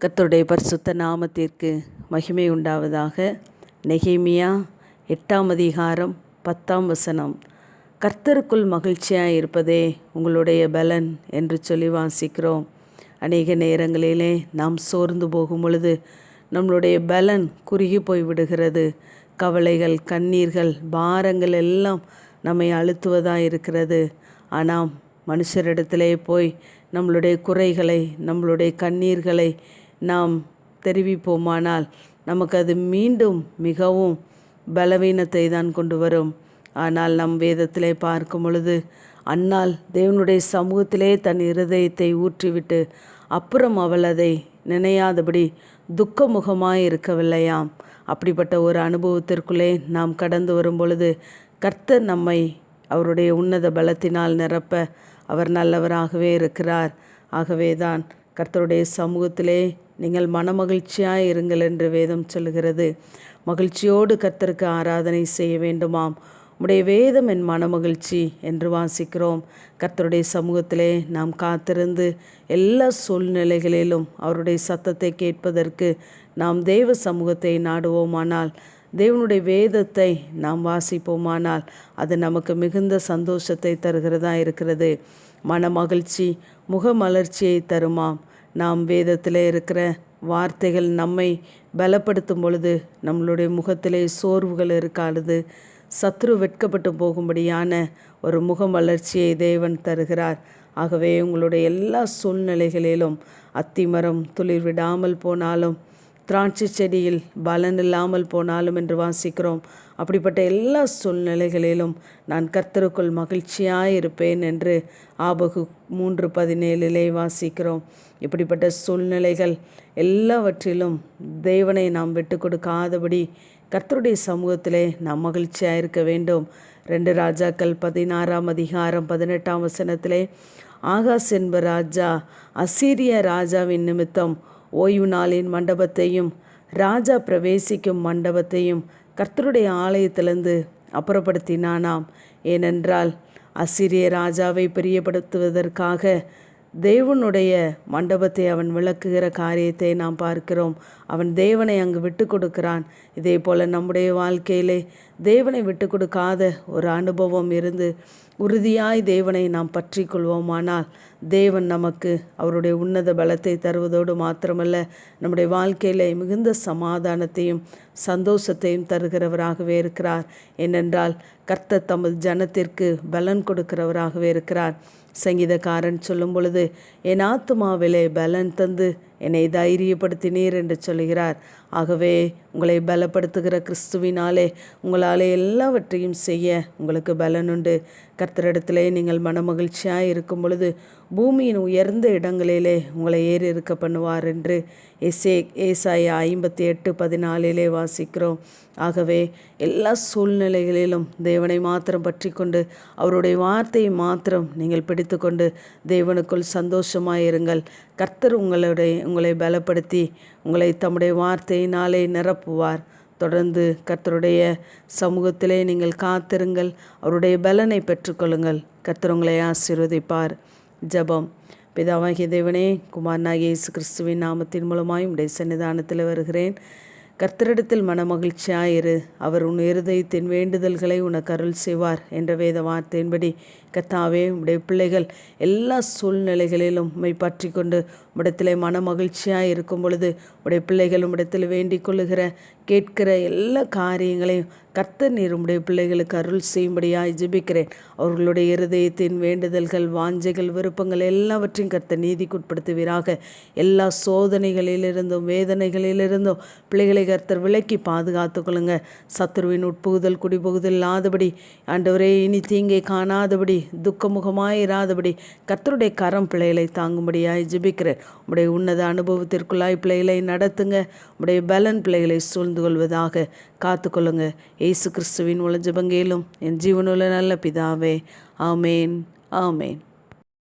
கத்தருடைய பரிசுத்த நாமத்திற்கு மகிமை உண்டாவதாக. நெகிமியா எட்டாம் அதிகாரம் பத்தாம் வசனம். கர்த்தருக்குள் மகிழ்ச்சியாக இருப்பதே உங்களுடைய பலன் என்று சொல்லி வாசிக்கிறோம். அநேக நேரங்களிலே நாம் சோர்ந்து போகும் பொழுது நம்மளுடைய பலன் குறுகி போய் விடுகிறது. கவலைகள் கண்ணீர்கள் பாரங்கள் எல்லாம் நம்மை அழுத்துவதாக இருக்கிறது. ஆனால் மனுஷரிடத்திலே போய் நம்மளுடைய குறைகளை நம்மளுடைய கண்ணீர்களை நாம் தெரிவிப்போமானால் நமக்கு அது மீண்டும் மிகவும் பலவீனத்தை தான் கொண்டு வரும். ஆனால் நம் வேதத்திலே பார்க்கும் பொழுது அன்னால் தேவனுடைய சமூகத்திலே தன் இருதயத்தை ஊற்றிவிட்டு அப்புறம் அவள் அதை நினையாதபடி துக்கமுகமாய் இருக்கவில்லையாம் அப்படிப்பட்ட ஒரு அனுபவத்திற்குள்ளே நாம் கடந்து வரும் பொழுது கர்த்தர் நம்மை அவருடைய உன்னத பலத்தினால் நிரப்ப அவர் நல்லவராகவே இருக்கிறார். ஆகவே தான் கர்த்தருடைய சமூகத்திலே நீங்கள் மனமகிழ்ச்சியாக இருங்கள் என்று வேதம் சொல்லுகிறது. மகிழ்ச்சியோடு கர்த்தருக்கு ஆராதனை செய்ய வேண்டுமாம். உடைய வேதம் என் மனமகிழ்ச்சி என்று வாசிக்கிறோம். கர்த்தருடைய சமூகத்திலே நாம் காத்திருந்து எல்லா சூழ்நிலைகளிலும் அவருடைய சத்தத்தை கேட்பதற்கு நாம் தேவ சமூகத்தை நாடுவோமானால் தேவனுடைய வேதத்தை நாம் வாசிப்போமானால் அது நமக்கு மிகுந்த சந்தோஷத்தை தருகிறதா இருக்கிறது. மன மகிழ்ச்சி முகமலர்ச்சியை தருமாம். நாம் வேதத்தில் இருக்கிற வார்த்தைகள் நம்மை பலப்படுத்தும் பொழுது நம்மளுடைய முகத்திலே சோர்வுகள் இருக்காது. சத்ரு வெட்கப்பட்டு போகும்படியான ஒரு முகமலர்ச்சியை தேவன் தருகிறார். ஆகவே உங்களுடைய எல்லா சூழ்நிலைகளிலும் அத்திமரம் துளிர் விடாமல் போனாலும் திராட்சை செடியில் பலன் இல்லாமல் போனாலும் என்று வாசிக்கிறோம். அப்படிப்பட்ட எல்லா சூழ்நிலைகளிலும் நான் கர்த்தருக்குள் மகிழ்ச்சியாக இருப்பேன் என்று ஆபகு மூன்று பதினேழிலே வாசிக்கிறோம். இப்படிப்பட்ட சூழ்நிலைகள் எல்லாவற்றிலும் தேவனை நாம் விட்டு கொடுக்காதபடி கர்த்தருடைய சமூகத்திலே நாம் மகிழ்ச்சியாக இருக்க வேண்டும். ரெண்டு ராஜாக்கள் பதினாறாம் அதிகாரம் பதினெட்டாம் வசனத்திலே ஆகாஸ் என்ப ராஜா அசீரிய ராஜாவின் நிமித்தம் ஓய்வு நாளின் மண்டபத்தையும் ராஜா பிரவேசிக்கும் மண்டபத்தையும் கர்த்தருடைய ஆலயத்திலிருந்து அப்புறப்படுத்தினானாம். ஏனென்றால் அசிரிய ராஜாவை பிரியப்படுத்துவதற்காக தேவனுடைய மண்டபத்தை அவன் விளக்குகிற காரியத்தை நாம் பார்க்கிறோம். அவன் தேவனை அங்கு விட்டு கொடுக்கிறான். இதே போல் நம்முடைய வாழ்க்கையிலே தேவனை விட்டு கொடுக்காத ஒரு அனுபவம் இருந்து உறுதியாய் தேவனை நாம் பற்றி கொள்வோமானால் தேவன் நமக்கு அவருடைய உன்னத பலத்தை தருவதோடு மாத்திரமல்ல நம்முடைய வாழ்க்கையில் மிகுந்த சமாதானத்தையும் சந்தோஷத்தையும் தருகிறவராகவே இருக்கிறார். ஏனென்றால் கர்த்தர் தமது ஜனத்திற்கு பலன் கொடுக்கிறவராகவே இருக்கிறார். சங்கீதக்காரன் சொல்லும் பொழுது என் ஆத்மாவிலே பலன் தந்து என்னை தைரியப்படுத்தினீர் என்று சொல்கிறார் ஆகவே உங்களை பலப்படுத்துகிற கிறிஸ்துவினாலே உங்களாலே எல்லாவற்றையும் செய்ய உங்களுக்கு பலனுண்டு. கர்த்தரிடத்திலே நீங்கள் மனமகிழ்ச்சியாக இருக்கும் பொழுது பூமியின் உயர்ந்த இடங்களிலே உங்களை ஏறி இருக்க பண்ணுவார் என்று எசே ஏசாய ஐம்பத்தி எட்டு பதினாலிலே வாசிக்கிறோம். ஆகவே எல்லா சூழ்நிலைகளிலும் தேவனை மாத்திரம் பற்றி கொண்டு அவருடைய வார்த்தையை மாத்திரம் நீங்கள் பிடித்து கொண்டு தேவனுக்குள் சந்தோஷமாயிருங்கள் கர்த்தர் உங்களுடைய உங்களை பலப்படுத்தி உங்களை தம்முடைய வார்த்தையினாலே நிரப்புவார். தொடர்ந்து கர்த்தருடைய சமூகத்திலே நீங்கள் காத்திருங்கள். அவருடைய பலனை பெற்றுக்கொள்ளுங்கள். கர்த்தர் உங்களை ஆசீர்வதிப்பார். ஜபம். பிதாவாகிய தேவனே குமாரனாகிய இயேசு கிறிஸ்துவின் நாமத்தின் மூலமாயும் உடைய சன்னிதானத்தில் வருகிறேன். கர்த்தரிடத்தில் மனமகிழ்ச்சியாயிரு. அவர் உன் இருதயத்தின் வேண்டுதல்களை உனக்கு அருள் செய்வார் என்ற வேத வார்த்தையின்படி கத்தாவே உடைய பிள்ளைகள் எல்லா சூழ்நிலைகளிலும் உம்மை பற்றி கொண்டு உடத்திலே மனமகிழ்ச்சியாக இருக்கும் பொழுது உடைய பிள்ளைகள் உம்மிடத்தில் வேண்டிக் கொள்ளுகிற கேட்கிற எல்லா காரியங்களையும் கர்த்தர் நீர் உம்முடைய பிள்ளைகளுக்கு அருள் செய்யும்படியாக ஜெபிக்கிறேன். அவர்களுடைய இருதயத்தின் வேண்டுதல்கள் வாஞ்சைகள் விருப்பங்கள் எல்லாவற்றையும் கர்த்தர் நீதிக்குட்படுத்துவீராக. எல்லா சோதனைகளிலிருந்தும் வேதனைகளிலிருந்தும் பிள்ளைகளை கர்த்தர் விலக்கி பாதுகாத்து கொள்ளுங்க. சத்துருவின் உட்புகுதல் குடிபுகுதல் இல்லாதபடி ஆண்டவரே இனி தீங்கை காணாதபடி துக்கமுகமாயிராதபடி கர்த்தருடைய கரம் பிள்ளைகளை தாங்கும்படியாய் ஜெபிக்கிறேன். உடைய உன்னத அனுபவத்திற்குள்ளாய் பிள்ளைகளை நடத்துங்க. உடைய பலன் பிள்ளைகளை சூழ்ந்து கொள்வதாக காத்துக்கொள்ளுங்க ஏசு கிறிஸ்துவின் உள்ள ஜபங்கேலும் என் ஜீவனுள்ள நல்ல பிதாவே ஆமேன் ஆமேன்.